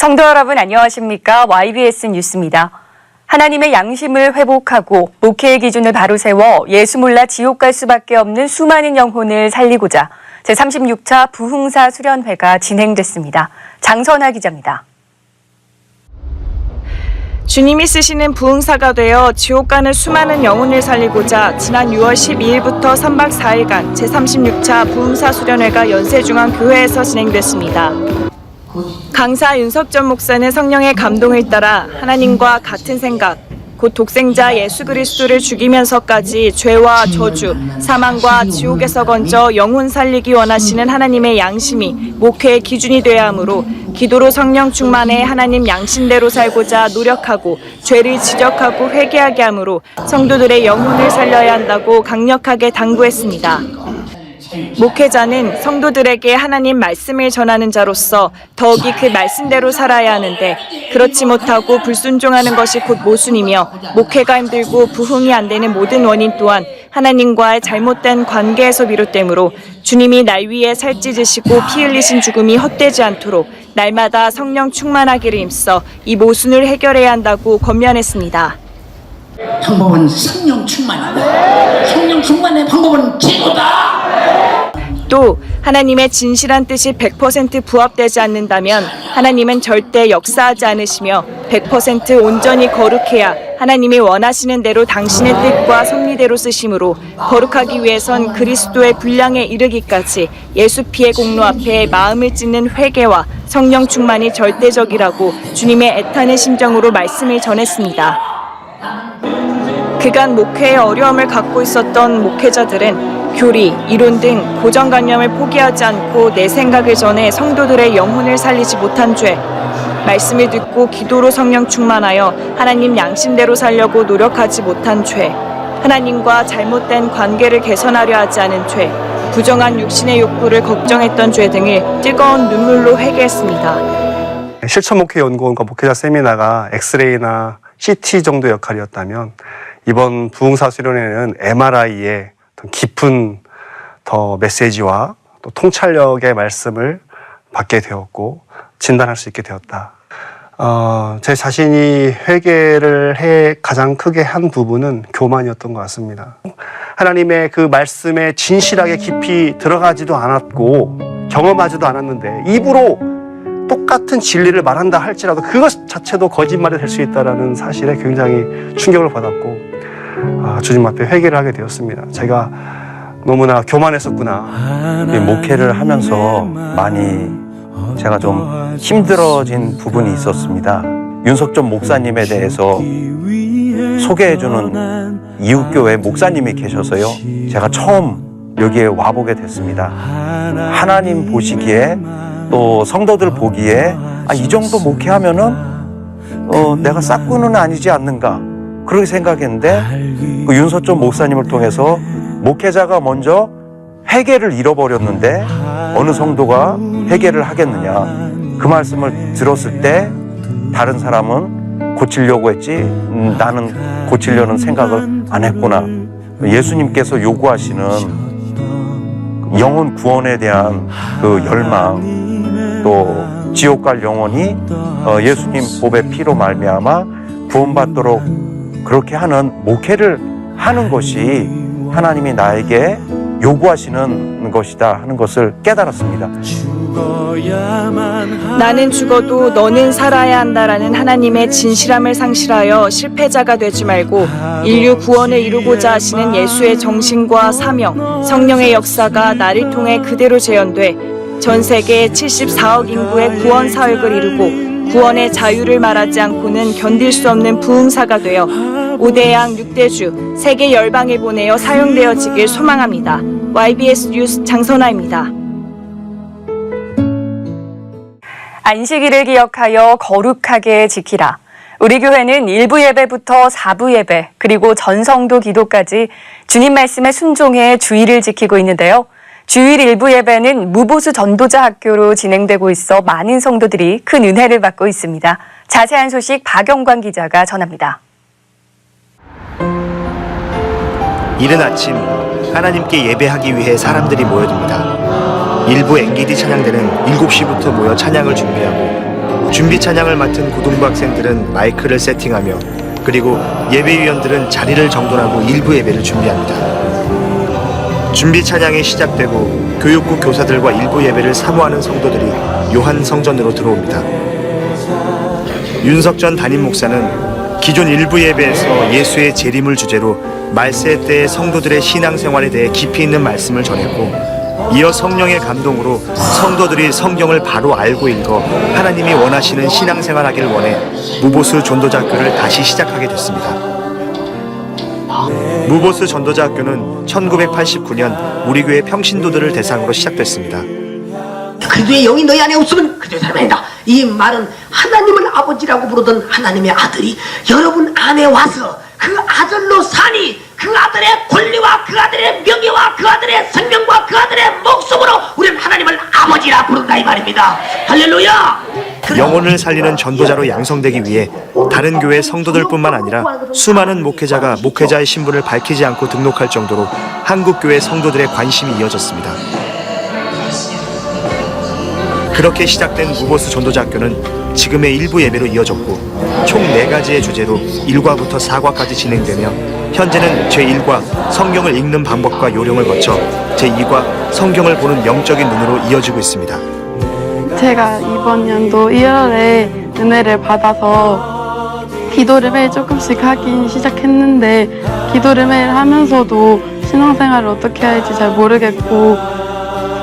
성도 여러분 안녕하십니까? YBS 뉴스입니다. 하나님의 양심을 회복하고 목회의 기준을 바로 세워 예수 몰라 지옥 갈 수밖에 없는 수많은 영혼을 살리고자 제36차 부흥사 수련회가 진행됐습니다. 장선아 기자입니다. 주님이 쓰시는 부흥사가 되어 지옥 가는 수많은 영혼을 살리고자 지난 6월 12일부터 3박 4일간 제36차 부흥사 수련회가 연세중앙교회에서 진행됐습니다. 강사 윤석전 목사는 성령의 감동을 따라 하나님과 같은 생각, 곧 독생자 예수 그리스도를 죽이면서까지 죄와 저주, 사망과 지옥에서 건져 영혼 살리기 원하시는 하나님의 양심이 목회의 기준이 되어야 하므로 기도로 성령 충만해 하나님 양심대로 살고자 노력하고 죄를 지적하고 회개하게 하므로 성도들의 영혼을 살려야 한다고 강력하게 당부했습니다. 목회자는 성도들에게 하나님 말씀을 전하는 자로서 더욱이 그 말씀대로 살아야 하는데 그렇지 못하고 불순종하는 것이 곧 모순이며 목회가 힘들고 부흥이 안 되는 모든 원인 또한 하나님과의 잘못된 관계에서 비롯되므로 주님이 날 위해 살찌으시고 피 흘리신 죽음이 헛되지 않도록 날마다 성령 충만하기를 힘써 이 모순을 해결해야 한다고 권면했습니다. 방법은 성령 충만이다. 성령 충만의 방법은 기도다. 또 하나님의 진실한 뜻이 100% 부합되지 않는다면 하나님은 절대 역사하지 않으시며 100% 온전히 거룩해야 하나님이 원하시는 대로 당신의 뜻과 섭리대로 쓰심으로 거룩하기 위해선 그리스도의 분량에 이르기까지 예수 피의 공로 앞에 마음을 찢는 회개와 성령 충만이 절대적이라고 주님의 애타는 심정으로 말씀을 전했습니다. 그간 목회에 어려움을 갖고 있었던 목회자들은 교리, 이론 등 고정관념을 포기하지 않고 내 생각을 전해 성도들의 영혼을 살리지 못한 죄, 말씀을 듣고 기도로 성령 충만하여 하나님 양심대로 살려고 노력하지 못한 죄, 하나님과 잘못된 관계를 개선하려 하지 않은 죄, 부정한 육신의 욕구를 걱정했던 죄 등을 뜨거운 눈물로 회개했습니다. 실천 목회 연구원과 목회자 세미나가 엑스레이나 CT 정도 역할이었다면 이번 부흥사 수련회는 MRI의 깊은 더 메시지와 또 통찰력의 말씀을 받게 되었고 진단할 수 있게 되었다. 어, 제 자신이 회개를 해 가장 크게 한 부분은 교만이었던 것 같습니다. 하나님의 그 말씀에 진실하게 깊이 들어가지도 않았고 경험하지도 않았는데 입으로 똑같은 진리를 말한다 할지라도 그것 자체도 거짓말이 될 수 있다라는 사실에 굉장히 충격을 받았고 아, 주님 앞에 회개를 하게 되었습니다. 제가 너무나 교만했었구나. 이 목회를 하면서 많이 제가 좀 힘들어진 부분이 있었습니다. 윤석전 목사님에 대해서 소개해주는 이웃교회 목사님이 계셔서요. 제가 처음 여기에 와보게 됐습니다. 하나님 보시기에 또 성도들 보기에 아, 이 정도 목회하면은 어, 내가 싹구는 아니지 않는가 그렇게 생각했는데 그 윤석전 목사님을 통해서 목회자가 먼저 회개를 잃어버렸는데 어느 성도가 회개를 하겠느냐. 그 말씀을 들었을 때 다른 사람은 고치려고 했지 음, 나는 고치려는 생각을 안 했구나. 예수님께서 요구하시는 영혼 구원에 대한 그 열망 또 지옥 갈 영혼이 어, 예수님 보배 피로 말미암아 구원받도록 그렇게 하는 목회를 하는 것이 하나님이 나에게 요구하시는 것이다 하는 것을 깨달았습니다. 나는 죽어도 너는 살아야 한다라는 하나님의 진실함을 상실하여 실패자가 되지 말고 인류 구원을 이루고자 하시는 예수의 정신과 사명, 성령의 역사가 나를 통해 그대로 재현돼 전 세계 74억 인구의 구원 사역을 이루고 구원의 자유를 말하지 않고는 견딜 수 없는 부흥사가 되어 우대양 6대주 세계 열방에 보내어 사용되어지길 소망합니다. YBS 뉴스 장선아입니다. 안식일을 기억하여 거룩하게 지키라. 우리 교회는 1부 예배부터 4부 예배, 그리고 전성도 기도까지 주님 말씀에 순종해 주의를 지키고 있는데요. 주일 1부 예배는 무보수 전도자 학교로 진행되고 있어 많은 성도들이 큰 은혜를 받고 있습니다. 자세한 소식 박영관 기자가 전합니다. 이른 아침 하나님께 예배하기 위해 사람들이 모여듭니다. 일부 NGD 찬양대는 7시부터 모여 찬양을 준비하고 준비 찬양을 맡은 고등부 학생들은 마이크를 세팅하며 그리고 예배위원들은 자리를 정돈하고 일부 예배를 준비합니다. 준비 찬양이 시작되고 교육국 교사들과 일부 예배를 사모하는 성도들이 요한 성전으로 들어옵니다. 윤석 전 담임 목사는 기존 일부 예배에서 예수의 재림을 주제로 말세 때의 성도들의 신앙생활에 대해 깊이 있는 말씀을 전했고 이어 성령의 감동으로 성도들이 성경을 바로 알고 읽어 하나님이 원하시는 신앙생활하기를 원해 무보수 전도자학교를 다시 시작하게 됐습니다. 무보수 전도자 학교는 1989년 우리 교회 평신도들을 대상으로 시작됐습니다. 그리스도의 영이 너희 안에 없으면 그리스도의 사람이 아니다. 이 말은 하나님을 아버지라고 부르던 하나님의 아들이 여러분 안에 와서 그 아들로 사니 그 아들의 권리와 그 아들의 명예와 그 아들의 생명과 그 아들의 목숨으로 우리는 하나님을 아버지라 부른다 이 말입니다. 할렐루야! 영혼을 살리는 전도자로 양성되기 위해 다른 교회 성도들뿐만 아니라 수많은 목회자가 목회자의 신분을 밝히지 않고 등록할 정도로 한국 교회 성도들의 관심이 이어졌습니다. 그렇게 시작된 무보수 전도자 학교는 지금의 일부 예배로 이어졌고 총 네가지의 주제로 1과부터 4과까지 진행되며 현재는 제1과 성경을 읽는 방법과 요령을 거쳐 제2과 성경을 보는 영적인 눈으로 이어지고 있습니다. 제가 이번 연도 1월에 은혜를 받아서 기도를 매일 조금씩 하긴 시작했는데 기도를 매일 하면서도 신앙생활을 어떻게 할지 잘 모르겠고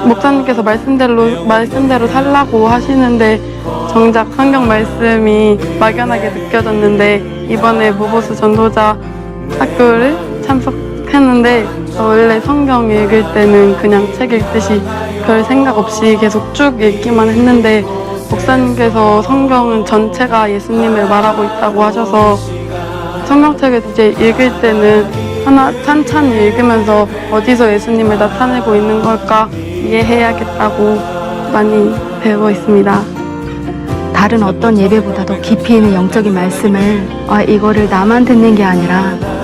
목사님께서 말씀대로 말씀대로 살라고 하시는데 정작 성경 말씀이 막연하게 느껴졌는데 이번에 무보수 전도자 학교를 참석 했는데 저 원래 성경 읽을 때는 그냥 책 읽듯이 별 생각 없이 계속 쭉 읽기만 했는데 목사님께서 성경은 전체가 예수님을 말하고 있다고 하셔서 성경책을 이제 읽을 때는 하나 찬찬히 읽으면서 어디서 예수님을 나타내고 있는 걸까 이해해야겠다고 많이 배우고 있습니다. 다른 어떤 예배보다도 깊이 있는 영적인 말씀을 아, 이거를 나만 듣는 게 아니라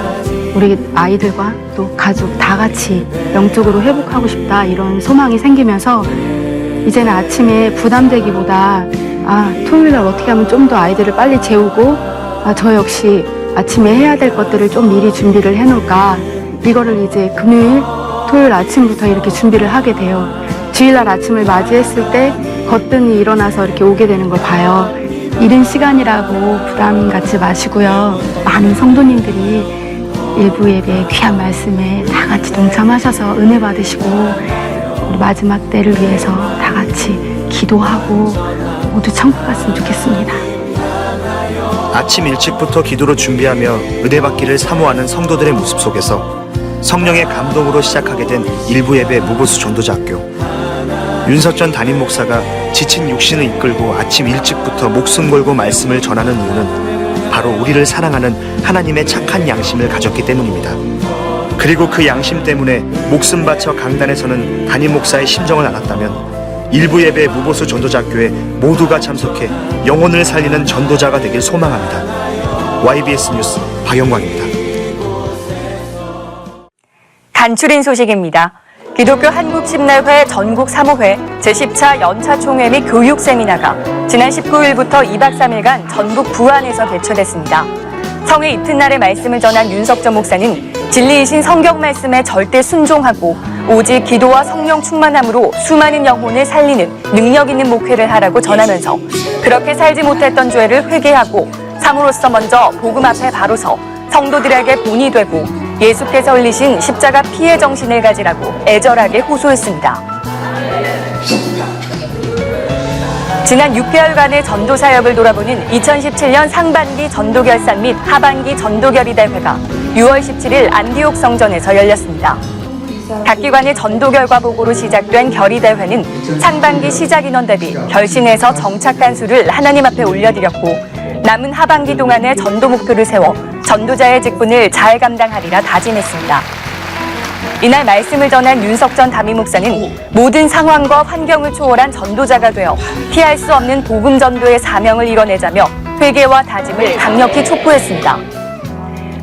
우리 아이들과 또 가족 다 같이 영적으로 회복하고 싶다 이런 소망이 생기면서 이제는 아침에 부담되기보다 아 토요일 날 어떻게 하면 좀 더 아이들을 빨리 재우고 아, 저 역시 아침에 해야 될 것들을 좀 미리 준비를 해놓을까 이거를 이제 금요일 토요일 아침부터 이렇게 준비를 하게 돼요 주일날 아침을 맞이했을 때 거뜬히 일어나서 이렇게 오게 되는 걸 봐요. 이른 시간이라고 부담 갖지 마시고요. 많은 성도님들이 일부 예배 귀한 말씀에 다 같이 동참하셔서 은혜 받으시고 마지막 때를 위해서 다 같이 기도하고 모두 천국 갔으면 좋겠습니다. 아침 일찍부터 기도로 준비하며 은혜 받기를 사모하는 성도들의 모습 속에서 성령의 감동으로 시작하게 된 일부 예배 무보수 전도자 학교. 윤석전 담임 목사가 지친 육신을 이끌고 아침 일찍부터 목숨 걸고 말씀을 전하는 이유는 바로 우리를 사랑하는 하나님의 착한 양심을 가졌기 때문입니다. 그리고 그 양심 때문에 목숨 바쳐 강단에서는 담임 목사의 심정을 알았다면 일부 예배 무보수 전도자학교에 모두가 참석해 영혼을 살리는 전도자가 되길 소망합니다. YBS 뉴스 박영광입니다. 간추린 소식입니다. 기독교 한국심날회 전국 사모회 제10차 연차 총회 및 교육 세미나가 지난 19일부터 2박 3일간 전북 부안에서 개최됐습니다. 성회 이튿날에 말씀을 전한 윤석전 목사는 진리이신 성경 말씀에 절대 순종하고 오직 기도와 성령 충만함으로 수많은 영혼을 살리는 능력 있는 목회를 하라고 전하면서 그렇게 살지 못했던 죄를 회개하고 삶으로서 먼저 복음 앞에 바로 서 성도들에게 본이 되고 예수께서 흘리신 십자가 피해 정신을 가지라고 애절하게 호소했습니다. 지난 6개월간의 전도 사역을 돌아보는 2017년 상반기 전도 결산 및 하반기 전도 결의 대회가 6월 17일 안디옥 성전에서 열렸습니다. 각 기관의 전도 결과 보고로 시작된 결의 대회는 상반기 시작 인원 대비 결신해서 정착한 수를 하나님 앞에 올려드렸고 남은 하반기 동안의 전도 목표를 세워 전도자의 직분을 잘 감당하리라 다짐했습니다. 이날 말씀을 전한 윤석 전 담임 목사는 모든 상황과 환경을 초월한 전도자가 되어 피할 수 없는 복음 전도의 사명을 이뤄내자며 회개와 다짐을 강력히 촉구했습니다.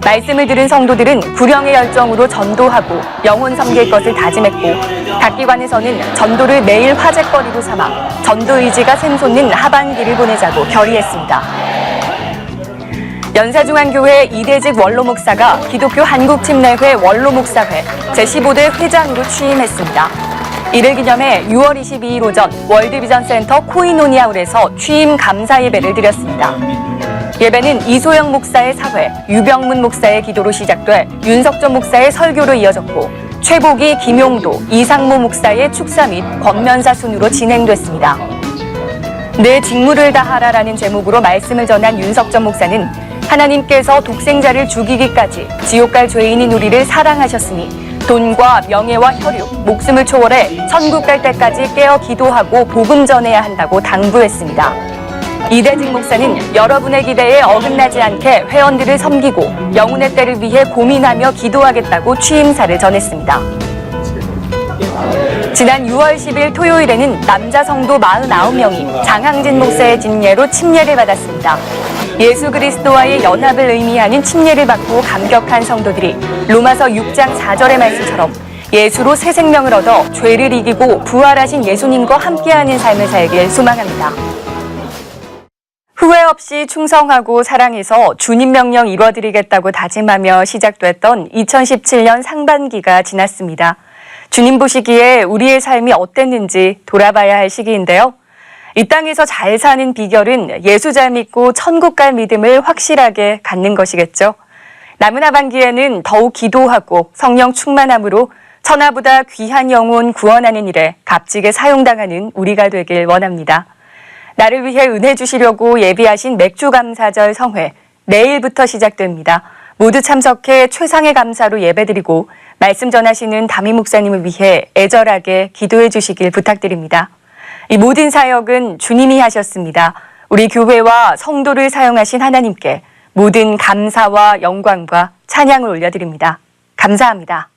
말씀을 들은 성도들은 구령의 열정으로 전도하고 영혼 섬길 것을 다짐했고 각 기관에서는 전도를 매일 화제거리로 삼아 전도 의지가 샘솟는 하반기를 보내자고 결의했습니다. 연세중앙교회 이대직 원로 목사가 기독교 한국침례회 원로 목사회 제15대 회장으로 취임했습니다. 이를 기념해 6월 22일 오전 월드비전 센터 코이노니아홀에서 취임 감사 예배를 드렸습니다. 예배는 이소영 목사의 사회, 유병문 목사의 기도로 시작돼 윤석전 목사의 설교로 이어졌고 최복이 김용도, 이상모 목사의 축사 및 권면사 순으로 진행됐습니다. 내 직무를 다하라라는 제목으로 말씀을 전한 윤석전 목사는 하나님께서 독생자를 죽이기까지 지옥 갈 죄인인 우리를 사랑하셨으니 돈과 명예와 혈육, 목숨을 초월해 천국 갈 때까지 깨어 기도하고 복음 전해야 한다고 당부했습니다. 이대직 목사는 여러분의 기대에 어긋나지 않게 회원들을 섬기고 영혼의 때를 위해 고민하며 기도하겠다고 취임사를 전했습니다. 지난 6월 10일 토요일에는 남자 성도 49명이 장항진 목사의 진예로 침례를 받았습니다. 예수 그리스도와의 연합을 의미하는 침례를 받고 감격한 성도들이 로마서 6장 4절의 말씀처럼 예수로 새 생명을 얻어 죄를 이기고 부활하신 예수님과 함께하는 삶을 살길 소망합니다. 후회 없이 충성하고 사랑해서 주님 명령 이뤄드리겠다고 다짐하며 시작됐던 2017년 상반기가 지났습니다. 주님 보시기에 우리의 삶이 어땠는지 돌아봐야 할 시기인데요. 이 땅에서 잘 사는 비결은 예수 잘 믿고 천국 갈 믿음을 확실하게 갖는 것이겠죠. 남은 하반기에는 더욱 기도하고 성령 충만함으로 천하보다 귀한 영혼 구원하는 일에 값지게 사용당하는 우리가 되길 원합니다. 나를 위해 은혜 주시려고 예비하신 맥주 감사절 성회 내일부터 시작됩니다. 모두 참석해 최상의 감사로 예배드리고 말씀 전하시는 담임 목사님을 위해 애절하게 기도해 주시길 부탁드립니다. 이 모든 사역은 주님이 하셨습니다. 우리 교회와 성도를 사용하신 하나님께 모든 감사와 영광과 찬양을 올려드립니다. 감사합니다.